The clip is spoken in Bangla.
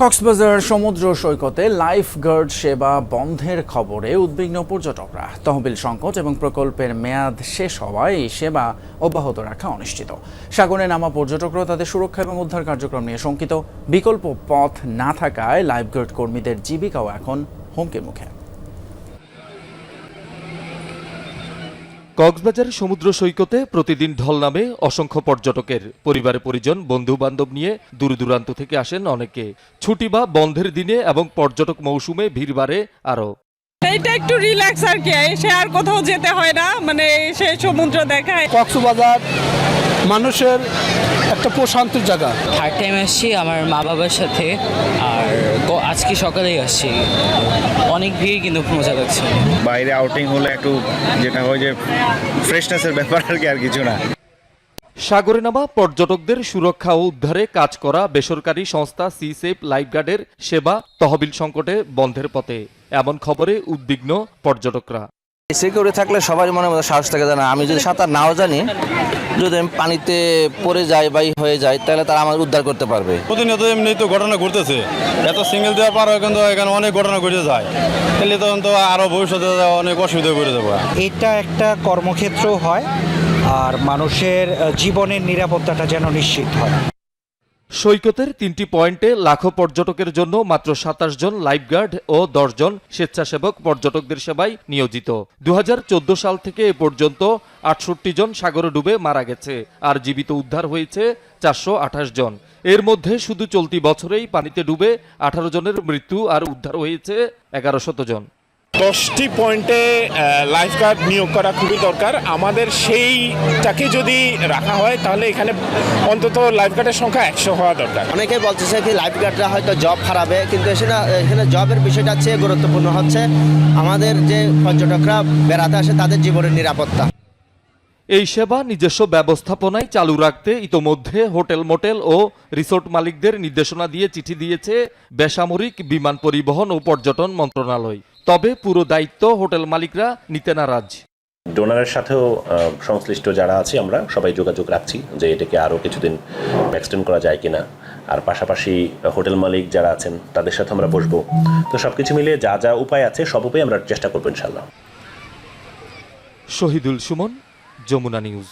কক্সবাজার সমুদ্র সৈকতে লাইফ গার্ড সেবা বন্ধের খবরে উদ্বিগ্ন পর্যটকরা। তহবিল সংকট এবং প্রকল্পের মেয়াদ শেষ হওয়ায় এই সেবা অব্যাহত রাখা অনিশ্চিত। সাগরে নামা পর্যটকরা তাদের সুরক্ষা এবং উদ্ধার কার্যক্রম নিয়ে শঙ্কিত। বিকল্প পথ না থাকায় লাইফ গার্ড কর্মীদের জীবিকাও এখন হুমকির মুখে। কক্সবাজার সমুদ্র সৈকতে প্রতিদিন ঢল নামে অসংখ্য পর্যটকের পরিবারে পরিজন বন্ধু বান্ধব নিয়ে দূর দূরান্ত থেকে আসেন অনেকে। ছুটি বা বন্ধের দিনে এবং পর্যটক মৌসুমে ভিড় বাড়ে আরও। এটা একটু রিল্যাক্স আর কি সে আর কোথাও যেতে হয় না মানে সে সমুদ্র দেখায়। কক্সবাজার মানুষের একটা প্রশান্তির জায়গা। থার্ড টাইম আসছি আমার মা বাবার সাথে আর আজকে সকালেই আসছি। অনেক ভিড় কিন্তু মজা লাগছে বাইরে আউটিং হলে একটু যেটা হয় যে ফ্রেশনেসের ব্যাপার আর কি আর কিছু না। সাগরে নামা পর্যটকদের সুরক্ষা ও উদ্ধারে কাজ করা বেসরকারি সংস্থা সি সেফ লাইফগার্ডের সেবা তহবিল সংকটে বন্ধের পথে। এমন খবরে উদ্বিগ্ন পর্যটকরা। সিকিউরিটি থাকলে সবারই মনে মধ্যে সাহস থাকে জানা আমি যদি সাঁতার নাও জানি যদি আমি পানিতে পড়ে যাই বা হয়ে যায় তাহলে তারা আমার উদ্ধার করতে পারবে। প্রতিনিয়ত এমনি তো ঘটনা ঘটতেছে। এত সিঙ্গেল দেওয়ার পর কিন্তু এখানে অনেক ঘটনা ঘটে যায়। তাহলে তখন তো আরও ভবিষ্যতে অনেক অসুবিধা করে দেবো। এটা একটা কর্মক্ষেত্র হয় আর মানুষের জীবনের নিরাপত্তাটা যেন নিশ্চিত হয়। সৈকতের তিনটি পয়েন্টে লাখো পর্যটকের জন্য মাত্র সাতাশ জন লাইফগার্ড ও জন স্বেচ্ছাসেবক পর্যটকদের সেবায় নিয়োজিত। দু হাজার চোদ্দ সাল থেকে এ পর্যন্ত আটষট্টি জন সাগরে ডুবে মারা গেছে আর জীবিত উদ্ধার হয়েছে চারশো আঠাশ জন। এর মধ্যে শুধু চলতি বছরেই পানিতে ডুবে আঠারো জনের মৃত্যু আর উদ্ধার হয়েছে এগারো শত জন। দশটি পয়েন্টে লাইফ গার্ড নিয়োগ করা খুবই দরকার। আমাদের সেইটাকে যদি রাখা হয়, তাহলে এখানে অন্তত লাইফ গার্ডের সংখ্যা একশো হওয়া দরকার। অনেকেই বলতেছে কি লাইফ গার্ডরা হয়তো জব হারাবে, কিন্তু সেটা এখানে জবের বিষয়টা চেয়ে গুরুত্বপূর্ণ হচ্ছে। আমাদের যে পর্যটকরা বেড়াতে আসে, তাদের জীবনের নিরাপত্তা। এই সেবা নিজস্ব ব্যবস্থাপনায় চালু রাখতে ইতোমধ্যে হোটেল মোটেল ও রিসোর্ট মালিকদের নির্দেশনা দিয়ে চিঠি দিয়েছে বেসামরিক বিমান পরিবহন ও পর্যটন মন্ত্রণালয়। তবে পুরো দায়িত্ব হোটেল মালিকরা নিতে নারাজ। ডোনারের সাথেও সংশ্লিষ্ট যারা আছে আমরা সবাই যোগাযোগ রাখছি যে এটাকে আরও কিছুদিন এক্সটেন্ড করা যায় কিনা। আর পাশাপাশি হোটেল মালিক যারা আছেন তাদের সাথে আমরা বসবো। তো সব কিছু মিলিয়ে যা যা উপায় আছে সব উপায় আমরা চেষ্টা করব ইনশাল্লাহ শহীদুল সুমন যমুনা নিউজ।